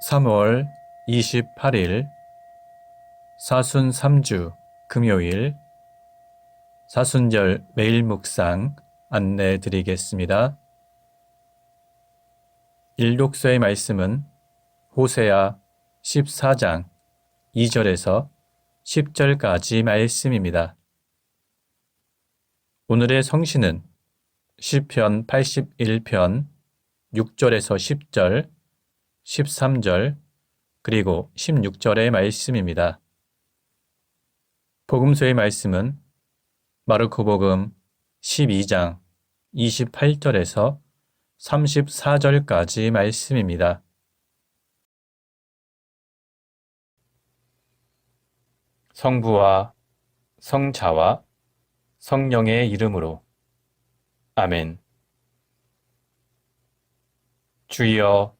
3월 28일 사순 3주 금요일 사순절 매일 묵상 안내 드리겠습니다. 일독서의 말씀은 호세아 14장 2절에서 10절까지 말씀입니다. 오늘의 성신은 시편 81편 6절에서 10절 13절 그리고 16절의 말씀입니다. 복음서의 말씀은 마르코복음 12장 28절에서 34절까지 말씀입니다. 성부와 성자와 성령의 이름으로 아멘. 주여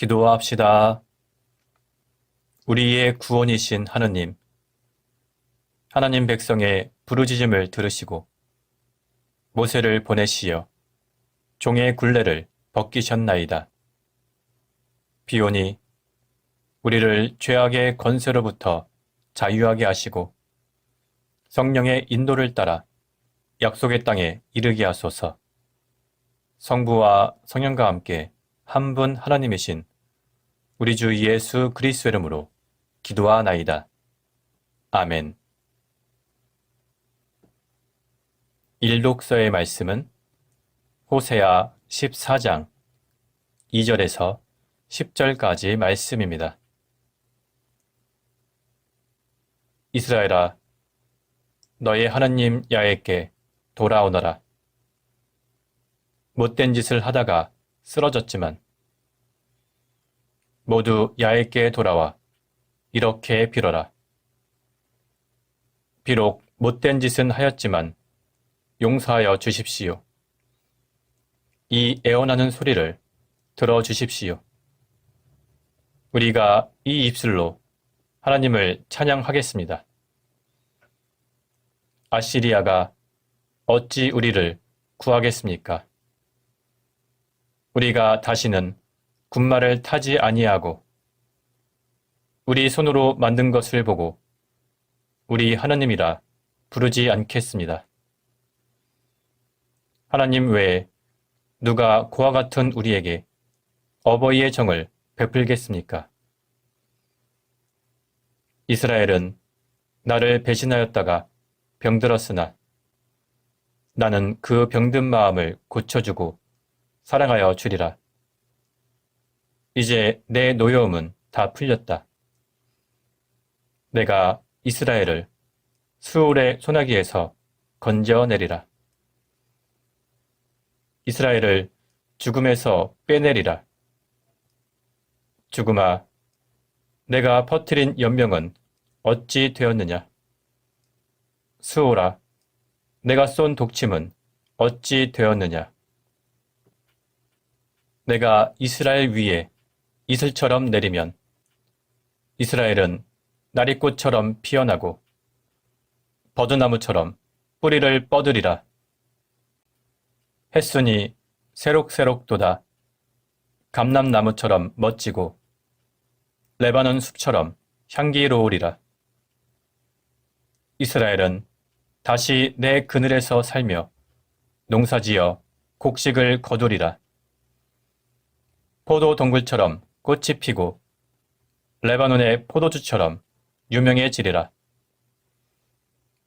기도합시다. 우리의 구원이신 하느님, 하나님 백성의 부르짖음을 들으시고 모세를 보내시어 종의 굴레를 벗기셨나이다. 비오니 우리를 죄악의 권세로부터 자유하게 하시고 성령의 인도를 따라 약속의 땅에 이르게 하소서. 성부와 성령과 함께 한 분 하나님이신 우리 주 예수 그리스도 이름으로 기도하나이다. 아멘. 일독서의 말씀은 호세아 14장 2절에서 10절까지 말씀입니다. 이스라엘아, 너의 하나님 야에게 돌아오너라. 못된 짓을 하다가 쓰러졌지만 모두 야에게 돌아와 이렇게 빌어라. 비록 못된 짓은 하였지만 용서하여 주십시오. 이 애원하는 소리를 들어 주십시오. 우리가 이 입술로 하나님을 찬양하겠습니다. 아시리아가 어찌 우리를 구하겠습니까? 우리가 다시는 군말을 타지 아니하고 우리 손으로 만든 것을 보고 우리 하나님이라 부르지 않겠습니다. 하나님 외에 누가 고와 같은 우리에게 어버이의 정을 베풀겠습니까? 이스라엘은 나를 배신하였다가 병들었으나 나는 그 병든 마음을 고쳐주고 사랑하여 주리라. 이제 내 노여움은 다 풀렸다. 내가 이스라엘을 수울의 소나기에서 건져내리라. 이스라엘을 죽음에서 빼내리라. 죽음아, 내가 퍼뜨린 연명은 어찌 되었느냐? 수오라, 내가 쏜 독침은 어찌 되었느냐? 내가 이스라엘 위에 이슬처럼 내리면 이스라엘은 나리꽃처럼 피어나고 버드나무처럼 뿌리를 뻗으리라. 햇순이 새록새록 돋아 감람나무처럼 멋지고 레바논 숲처럼 향기로우리라. 이스라엘은 다시 내 그늘에서 살며 농사지어 곡식을 거두리라. 포도 동굴처럼 꽃이 피고 레바논의 포도주처럼 유명해지리라.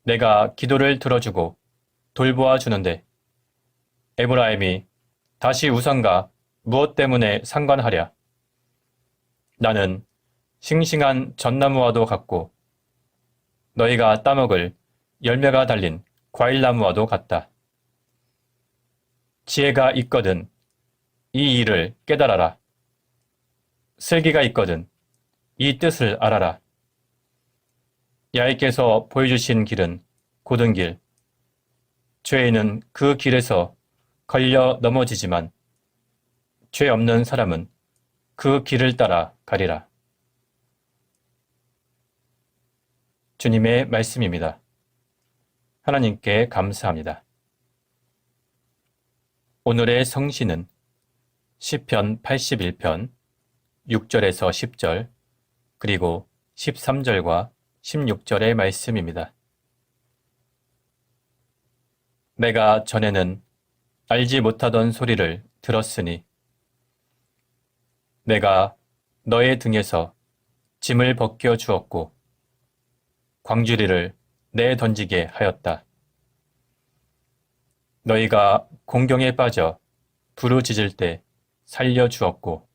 내가 기도를 들어주고 돌보아 주는데 에브라임이 다시 우상과 무엇 때문에 상관하랴. 나는 싱싱한 전나무와도 같고 너희가 따먹을 열매가 달린 과일나무와도 같다. 지혜가 있거든 이 일을 깨달아라. 슬기가 있거든. 이 뜻을 알아라. 야훼께서 보여주신 길은 고든 길. 죄인은 그 길에서 걸려 넘어지지만 죄 없는 사람은 그 길을 따라 가리라. 주님의 말씀입니다. 하나님께 감사합니다. 오늘의 성신은 시편 81편 6절에서 10절 그리고 13절과 16절의 말씀입니다. 내가 전에는 알지 못하던 소리를 들었으니 내가 너의 등에서 짐을 벗겨 주었고 광주리를 내 던지게 하였다. 너희가 공경에 빠져 부르짖을 때 살려 주었고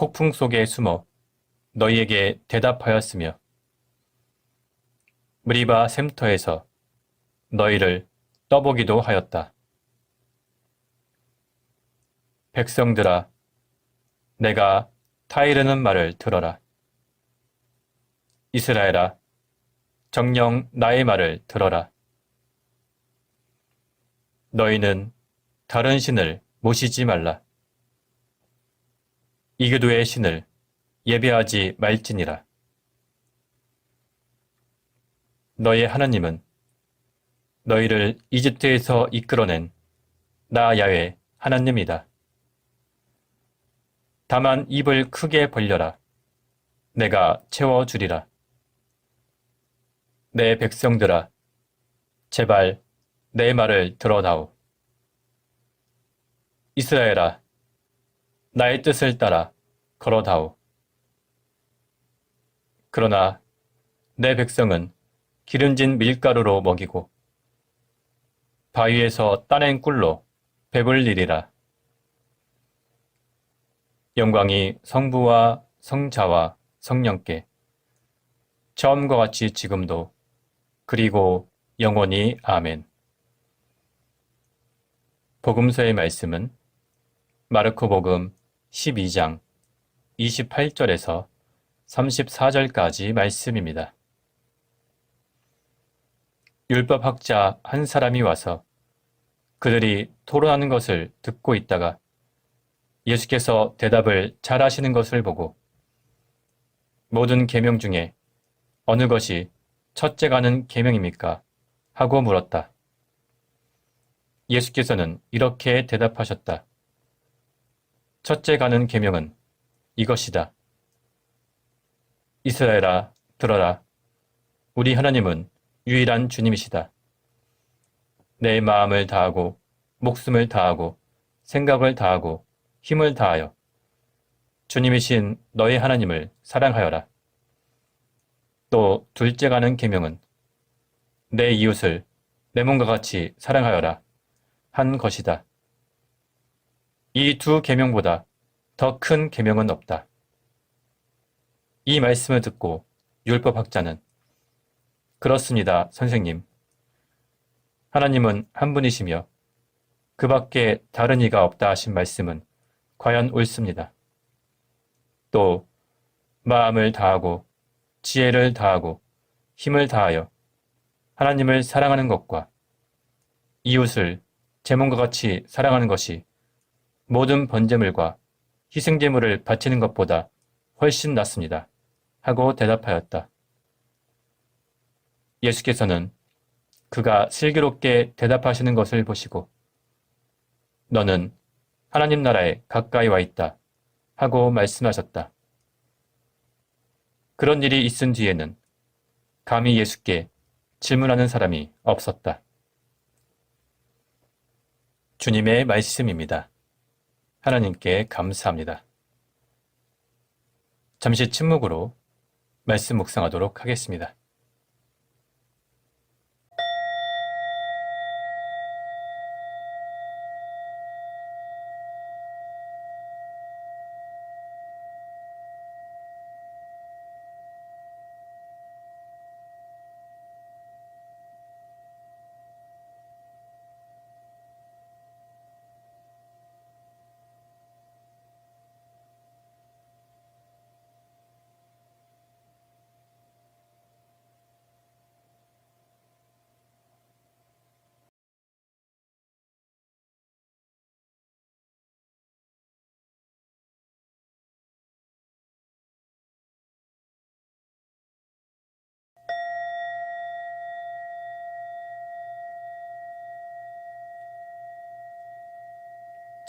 폭풍 속에 숨어 너희에게 대답하였으며 무리바 샘터에서 너희를 떠보기도 하였다. 백성들아, 내가 타이르는 말을 들어라. 이스라엘아, 정령 나의 말을 들어라. 너희는 다른 신을 모시지 말라. 이교도의 신을 예배하지 말지니라. 너의 하나님은 너희를 이집트에서 이끌어낸 나 야외 하나님이다. 다만 입을 크게 벌려라. 내가 채워주리라. 내 백성들아, 제발 내 말을 들어다오. 이스라엘아, 나의 뜻을 따라 걸어다오. 그러나 내 백성은 기름진 밀가루로 먹이고 바위에서 따낸 꿀로 배불리리라. 영광이 성부와 성자와 성령께 처음과 같이 지금도 그리고 영원히 아멘. 복음서의 말씀은 마르코 복음 12장 28절에서 34절까지 말씀입니다. 율법학자 한 사람이 와서 그들이 토론하는 것을 듣고 있다가 예수께서 대답을 잘 하시는 것을 보고 모든 계명 중에 어느 것이 첫째 가는 계명입니까? 하고 물었다. 예수께서는 이렇게 대답하셨다. 첫째 가는 계명은 이것이다. 이스라엘아 들어라. 우리 하나님은 유일한 주님이시다. 내 마음을 다하고 목숨을 다하고 생각을 다하고 힘을 다하여 주님이신 너의 하나님을 사랑하여라. 또 둘째 가는 계명은 내 이웃을 내 몸과 같이 사랑하여라 한 것이다. 이 두 계명보다 더 큰 계명은 없다. 이 말씀을 듣고 율법 학자는 그렇습니다, 선생님. 하나님은 한 분이시며 그 밖에 다른 이가 없다 하신 말씀은 과연 옳습니다. 또 마음을 다하고 지혜를 다하고 힘을 다하여 하나님을 사랑하는 것과 이웃을 제 몸과 같이 사랑하는 것이 모든 번제물과 희생제물을 바치는 것보다 훨씬 낫습니다. 하고 대답하였다. 예수께서는 그가 슬기롭게 대답하시는 것을 보시고 너는 하나님 나라에 가까이 와 있다 하고 말씀하셨다. 그런 일이 있은 뒤에는 감히 예수께 질문하는 사람이 없었다. 주님의 말씀입니다. 하나님께 감사합니다. 잠시 침묵으로 말씀 묵상하도록 하겠습니다.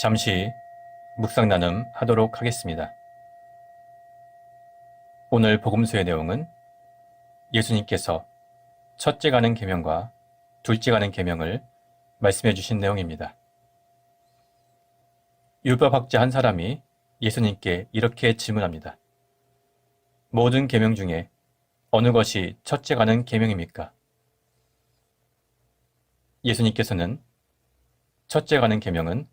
잠시 묵상 나눔 하도록 하겠습니다. 오늘 복음서의 내용은 예수님께서 첫째 가는 계명과 둘째 가는 계명을 말씀해 주신 내용입니다. 율법학자 한 사람이 예수님께 이렇게 질문합니다. 모든 계명 중에 어느 것이 첫째 가는 계명입니까? 예수님께서는 첫째 가는 계명은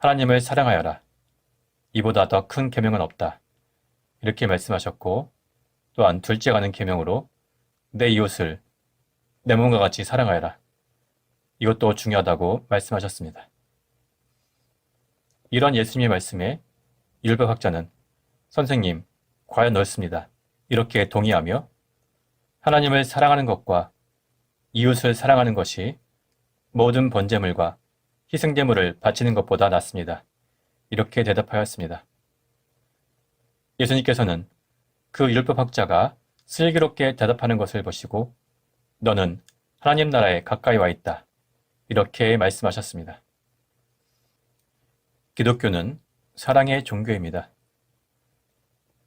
하나님을 사랑하여라. 이보다 더 큰 계명은 없다. 이렇게 말씀하셨고 또한 둘째 가는 계명으로 내 이웃을 내 몸과 같이 사랑하여라. 이것도 중요하다고 말씀하셨습니다. 이런 예수님의 말씀에 율법학자는 선생님, 과연 옳습니다. 이렇게 동의하며 하나님을 사랑하는 것과 이웃을 사랑하는 것이 모든 번제물과 희생제물을 바치는 것보다 낫습니다. 이렇게 대답하였습니다. 예수님께서는 그 율법학자가 슬기롭게 대답하는 것을 보시고 너는 하나님 나라에 가까이 와 있다. 이렇게 말씀하셨습니다. 기독교는 사랑의 종교입니다.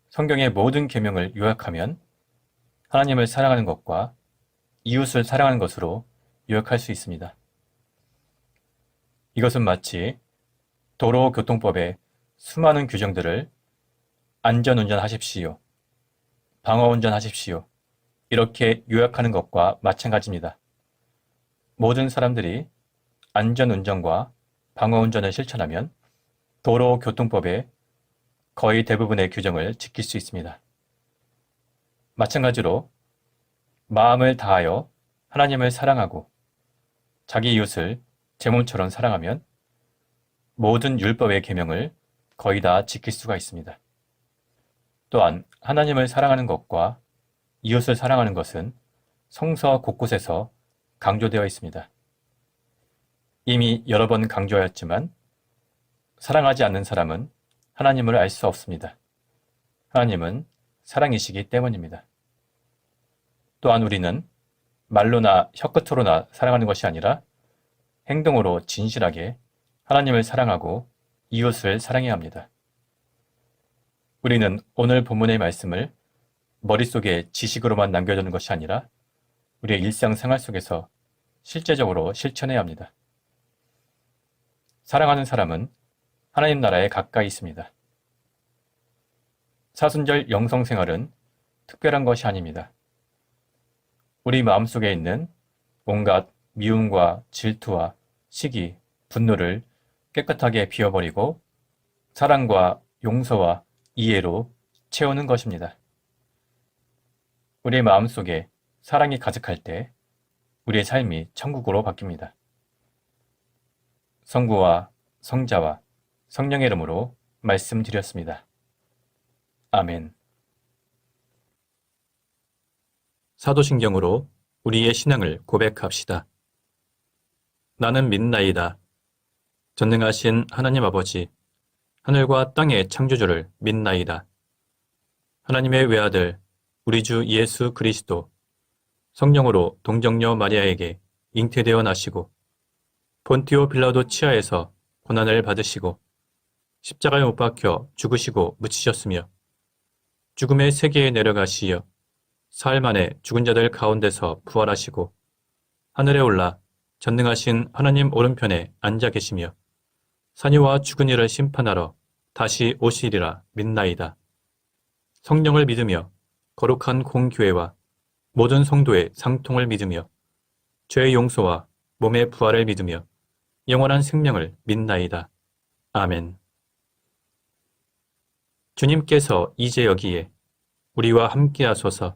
성경의 모든 계명을 요약하면 하나님을 사랑하는 것과 이웃을 사랑하는 것으로 요약할 수 있습니다. 이것은 마치 도로교통법의 수많은 규정들을 안전운전 하십시오. 방어운전 하십시오. 이렇게 요약하는 것과 마찬가지입니다. 모든 사람들이 안전운전과 방어운전을 실천하면 도로교통법의 거의 대부분의 규정을 지킬 수 있습니다. 마찬가지로 마음을 다하여 하나님을 사랑하고 자기 이웃을 제 몸처럼 사랑하면 모든 율법의 계명을 거의 다 지킬 수가 있습니다. 또한 하나님을 사랑하는 것과 이웃을 사랑하는 것은 성서 곳곳에서 강조되어 있습니다. 이미 여러 번 강조하였지만 사랑하지 않는 사람은 하나님을 알 수 없습니다. 하나님은 사랑이시기 때문입니다. 또한 우리는 말로나 혀끝으로나 사랑하는 것이 아니라 행동으로 진실하게 하나님을 사랑하고 이웃을 사랑해야 합니다. 우리는 오늘 본문의 말씀을 머릿속에 지식으로만 남겨두는 것이 아니라 우리의 일상생활 속에서 실제적으로 실천해야 합니다. 사랑하는 사람은 하나님 나라에 가까이 있습니다. 사순절 영성생활은 특별한 것이 아닙니다. 우리 마음속에 있는 온갖 미움과 질투와 시기, 분노를 깨끗하게 비워버리고 사랑과 용서와 이해로 채우는 것입니다. 우리의 마음속에 사랑이 가득할 때 우리의 삶이 천국으로 바뀝니다. 성부와 성자와 성령의 이름으로 말씀드렸습니다. 아멘. 사도신경으로 우리의 신앙을 고백합시다. 나는 믿나이다. 전능하신 하나님 아버지, 하늘과 땅의 창조주를 믿나이다. 하나님의 외아들, 우리 주 예수 그리스도, 성령으로 동정녀 마리아에게 잉태되어 나시고, 본티오 빌라도 치하에서 고난을 받으시고, 십자가에 못 박혀 죽으시고 묻히셨으며, 죽음의 세계에 내려가시어 사흘 만에 죽은 자들 가운데서 부활하시고, 하늘에 올라 전능하신 하나님 오른편에 앉아 계시며, 산이와 죽은 이를 심판하러 다시 오시리라 믿나이다. 성령을 믿으며 거룩한 공교회와 모든 성도의 상통을 믿으며 죄의 용서와 몸의 부활을 믿으며 영원한 생명을 믿나이다. 아멘. 주님께서 이제 여기에 우리와 함께 하소서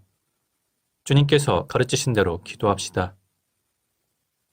주님께서 가르치신 대로 기도합시다.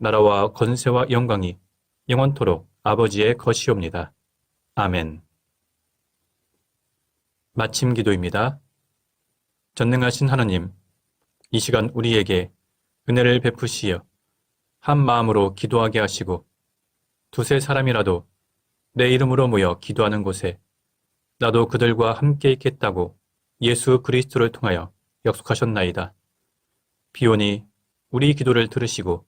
나라와 권세와 영광이 영원토록 아버지의 것이옵니다. 아멘. 마침 기도입니다. 전능하신 하나님, 이 시간 우리에게 은혜를 베푸시어 한 마음으로 기도하게 하시고 두세 사람이라도 내 이름으로 모여 기도하는 곳에 나도 그들과 함께 있겠다고 예수 그리스도를 통하여 약속하셨나이다. 비오니 우리 기도를 들으시고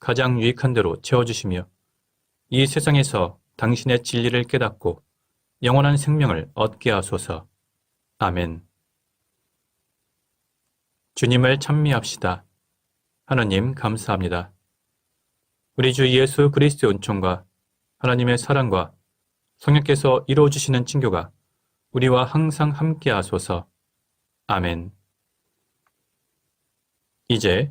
가장 유익한 대로 채워주시며 이 세상에서 당신의 진리를 깨닫고 영원한 생명을 얻게 하소서. 아멘. 주님을 찬미합시다. 하나님 감사합니다. 우리 주 예수 그리스도의 은총과 하나님의 사랑과 성령께서 이루어 주시는 친교가 우리와 항상 함께 하소서. 아멘. 이제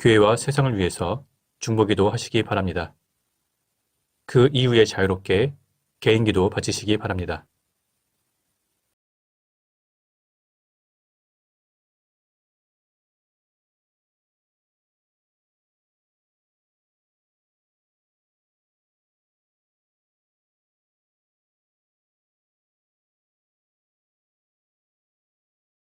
교회와 세상을 위해서 중보기도 하시기 바랍니다. 그 이후에 자유롭게 개인기도 바치시기 바랍니다.